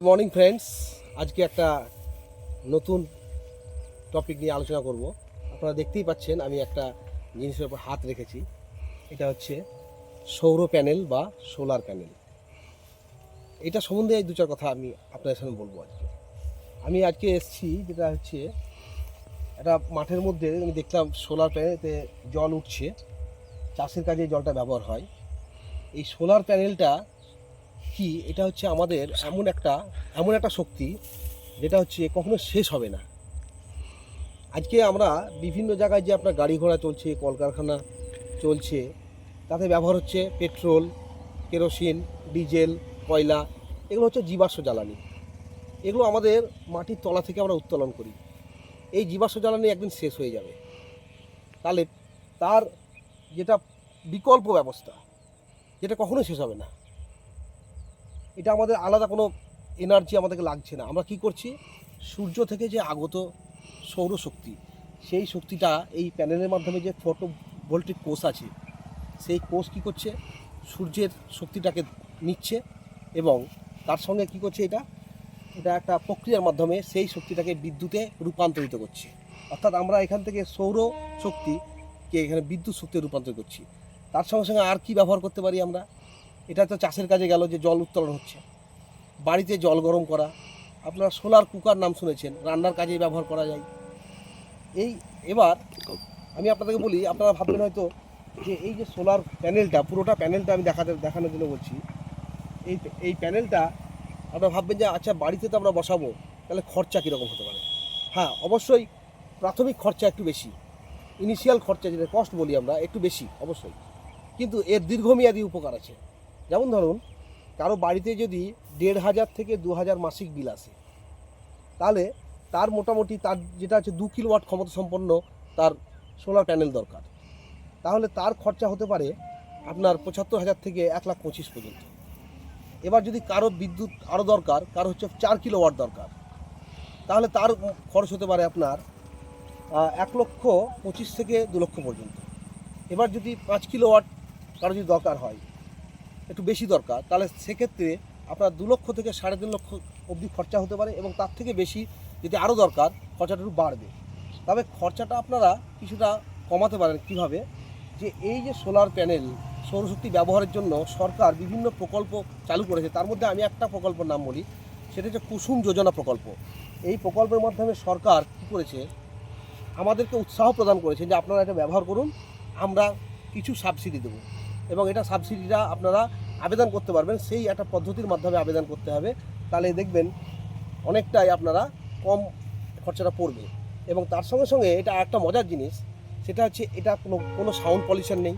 Morning friends, আজকে একটা নতুন টপিক নিয়ে আলোচনা করব। আপনারা দেখতেই পাচ্ছেন, আমি একটা জিনিসের উপর হাত রেখেছি। এটা হচ্ছে সৌর প্যানেল বা সোলার প্যানেল। এটা সম্বন্ধে দু চার কথা আমি আপনাদের সামনে বলব আজকে। আমি আজকে এসেছি, যেটা হচ্ছে একটা মাঠের মধ্যে, আমি দেখলাম সোলার প্যানেলতে জল উঠছে। চাষের কাজে জলটা ব্যবহার হয়। এই সোলার প্যানেলটা কি, এটা হচ্ছে আমাদের এমন একটা এমন একটা শক্তি যেটা হচ্ছে কখনো শেষ হবে না। আজকে আমরা বিভিন্ন জায়গায় যে আপনার গাড়ি ঘোড়া চলছে, কলকারখানা চলছে, তাতে ব্যবহার হচ্ছে পেট্রোল, কেরোসিন, ডিজেল, কয়লা, এগুলো হচ্ছে জীবাশ্ম জ্বালানি। এগুলো আমাদের মাটির তলা থেকে আমরা উত্তোলন করি। এই জীবাশ্ম জ্বালানি একদিন শেষ হয়ে যাবে। তাহলে তার যেটা বিকল্প ব্যবস্থা, যেটা কখনোই শেষ হবে না। এটা আমাদের আলাদা কোনো এনার্জি আমাদেরকে লাগছে না। আমরা কি করছি? সূর্য থেকে যে আগত সৌরশক্তি, সেই শক্তিটা এই প্যানেলের মাধ্যমে যে ফটো ভোল্টিক কোষ আছে, সেই কোষ কি করছে? সূর্যের শক্তিটাকে নিচ্ছে এবং তার সঙ্গে কি করছে এটা? এটা একটা প্রক্রিয়ার মাধ্যমে সেই শক্তিটাকে বিদ্যুতে রূপান্তরিত করছে। অর্থাৎ আমরা এখান থেকে সৌর শক্তিকে এখানে বিদ্যুৎ শক্তি রূপান্তর করছি। তার সঙ্গে সঙ্গে আর কি ব্যবহার করতে পারি আমরা? এটা তো চাষের কাজে গেল যে জল উত্তোলন হচ্ছে। বাড়িতে জল গরম করা, আপনারা সোলার কুকার নাম শুনেছেন, রান্নার কাজে ব্যবহার করা যায়। এই এবার আমি আপনাদেরকে বলি, আপনারা ভাববেন হয়তো যে এই যে সোলার প্যানেলটা, পুরোটা প্যানেলটা আমি দেখাতে, দেখানোর জন্য বলছি। এই এই প্যানেলটা আপনারা ভাববেন যে আচ্ছা বাড়িতে তো আমরা বসাবো, তাহলে খরচা কীরকম হতে পারে? হ্যাঁ অবশ্যই প্রাথমিক খরচা একটু বেশি। ইনিশিয়াল খরচা, যেটা কস্ট বলি আমরা, একটু বেশি, অবশ্যই। কিন্তু এর দীর্ঘমেয়াদী উপকার আছে। যেমন ধরুন, কারও বাড়িতে যদি দেড় হাজার থেকে দু হাজার মাসিক বিল আসে, তাহলে তার মোটামুটি তার যেটা হচ্ছে দু কিলোওয়াট ক্ষমতা সম্পন্ন তার সোলার প্যানেল দরকার। তাহলে তার খরচা হতে পারে আপনার পঁচাত্তর হাজার থেকে এক লাখ পঁচিশ পর্যন্ত। এবার যদি কারও বিদ্যুৎ আরও দরকার, কারও হচ্ছে চার কিলোওয়াট দরকার, তাহলে তার খরচ হতে পারে আপনার এক লক্ষ পঁচিশ থেকে দু লক্ষ পর্যন্ত। এবার যদি পাঁচ কিলোওয়াট কারও যদি দরকার হয় একটু বেশি দরকার, তাহলে সেক্ষেত্রে আপনার দু লক্ষ থেকে সাড়ে তিন লক্ষ অবধি খরচা হতে পারে এবং তার থেকে বেশি যদি আরও দরকার, খরচাটা একটু বাড়বে। তবে খরচাটা আপনারা কিছুটা কমাতে পারেন কীভাবে? যে এই যে সোলার প্যানেল সৌরশক্তি ব্যবহারের জন্য সরকার বিভিন্ন প্রকল্প চালু করেছে, তার মধ্যে আমি একটা প্রকল্পের নাম বলি, সেটা হচ্ছে কুসুম যোজনা প্রকল্প। এই প্রকল্পের মাধ্যমে সরকার কী করেছে? আমাদেরকে উৎসাহ প্রদান করেছে যে আপনারা এটা ব্যবহার করুন, আমরা কিছু সাবসিডি দেবো। এবং এটা সাবসিডিটা আপনারা আবেদন করতে পারবেন। সেই একটা পদ্ধতির মাধ্যমে আবেদন করতে হবে। তাহলে দেখবেন অনেকটাই আপনারা কম খরচাটা পড়বে। এবং তার সঙ্গে সঙ্গে এটা একটা মজার জিনিস, সেটা হচ্ছে এটা কোনো কোনো সাউন্ড পলিউশন নেই।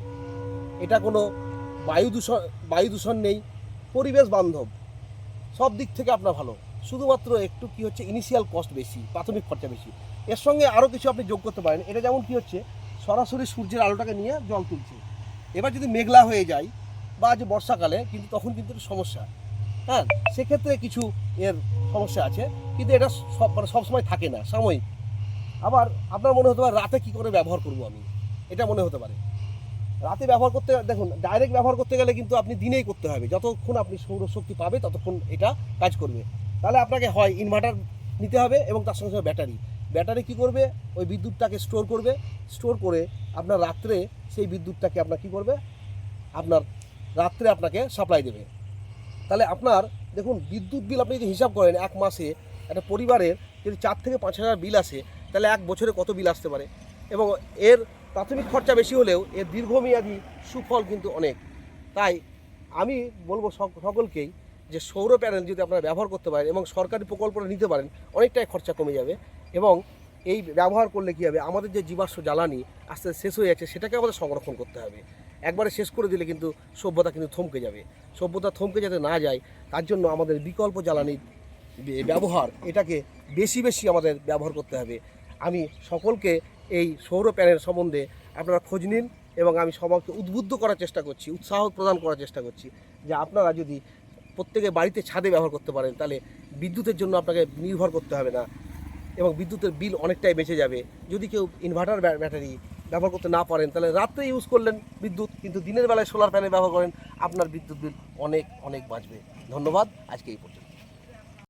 এটা কোনো বায়ু দূষণ বায়ু দূষণ নেই। পরিবেশ বান্ধব। সব দিক থেকে আপনার ভালো। শুধুমাত্র একটু কি হচ্ছে ইনিশিয়াল কস্ট বেশি, প্রাথমিক খরচা বেশি। এর সঙ্গে আরও কিছু আপনি যোগ করতে পারেন। এটা যেমন কি হচ্ছে, সরাসরি সূর্যের আলোটাকে নিয়ে জল তুলছে। এবার যদি মেঘলা হয়ে যায় বা যে বর্ষাকালে, কিন্তু তখন কিন্তু সমস্যা। হ্যাঁ সেক্ষেত্রে কিছু এর সমস্যা আছে, কিন্তু এটা সব মানে সবসময় থাকে না, সাময়িক। আবার আপনার মনে হতে পারে, রাতে কী করে ব্যবহার করব আমি? এটা মনে হতে পারে। রাতে ব্যবহার করতে, দেখুন ডাইরেক্ট ব্যবহার করতে গেলে কিন্তু আপনি দিনেই করতে হবে। যতক্ষণ আপনি সৌরশক্তি পাবে, ততক্ষণ এটা কাজ করবে। তাহলে আপনাকে হয় ইনভার্টার নিতে হবে এবং তার সঙ্গে সঙ্গে ব্যাটারি ব্যাটারি কি করবে? ওই বিদ্যুৎটাকে স্টোর করবে। স্টোর করে আপনার রাত্রে সেই বিদ্যুৎটাকে আপনার কি করবে? আপনার রাত্রে আপনাকে সাপ্লাই দেবে। তাহলে আপনার, দেখুন, বিদ্যুৎ বিল আপনি যদি হিসাব করেন এক মাসে, একটা পরিবারের যদি চার থেকে পাঁচ হাজার বিল আসে, তাহলে এক বছরে কত বিল আসতে পারে? এবং এর প্রাথমিক খরচা বেশি হলেও এর দীর্ঘমেয়াদী সুফল কিন্তু অনেক। তাই আমি বলব সক- সকলকেই যে সৌর প্যানেল যদি আপনারা ব্যবহার করতে পারেন এবং সরকারি প্রকল্পটা নিতে পারেন, অনেকটাই খরচা কমে যাবে। এবং এই ব্যবহার করলে কী হবে? আমাদের যে জীবাশ্ম জ্বালানি আস্তে আস্তে শেষ হয়ে যাচ্ছে, সেটাকে আমাদের সংরক্ষণ করতে হবে। একবারে শেষ করে দিলে কিন্তু সভ্যতা কিন্তু থমকে যাবে। সভ্যতা থমকে যাতে না যায়, তার জন্য আমাদের বিকল্প জ্বালানির ব্যবহার, এটাকে বেশি বেশি আমাদের ব্যবহার করতে হবে। আমি সকলকে এই সৌর প্যানেল সম্বন্ধে আপনারা খোঁজ নিন এবং আমি সবাইকে উদ্বুদ্ধ করার চেষ্টা করছি, উৎসাহ প্রদান করার চেষ্টা করছি যে আপনারা যদি প্রত্যেকে বাড়িতে ছাদে ব্যবহার করতে পারেন, তাহলে বিদ্যুতের জন্য আপনাকে নির্ভর করতে হবে না এবং বিদ্যুতের বিল অনেকটাই বেঁচে যাবে। যদি কেউ ইনভার্টার ব্য- ব্যাটারি ব্যবহার করতে না পারেন, তাহলে রাত্রে ইউজ করলেন বিদ্যুৎ, কিন্তু দিনের বেলায় সোলার প্যানেল ব্যবহার করেন, আপনার বিদ্যুৎ বিল অনেক অনেক বাঁচবে। ধন্যবাদ, আজকে এই পর্যন্ত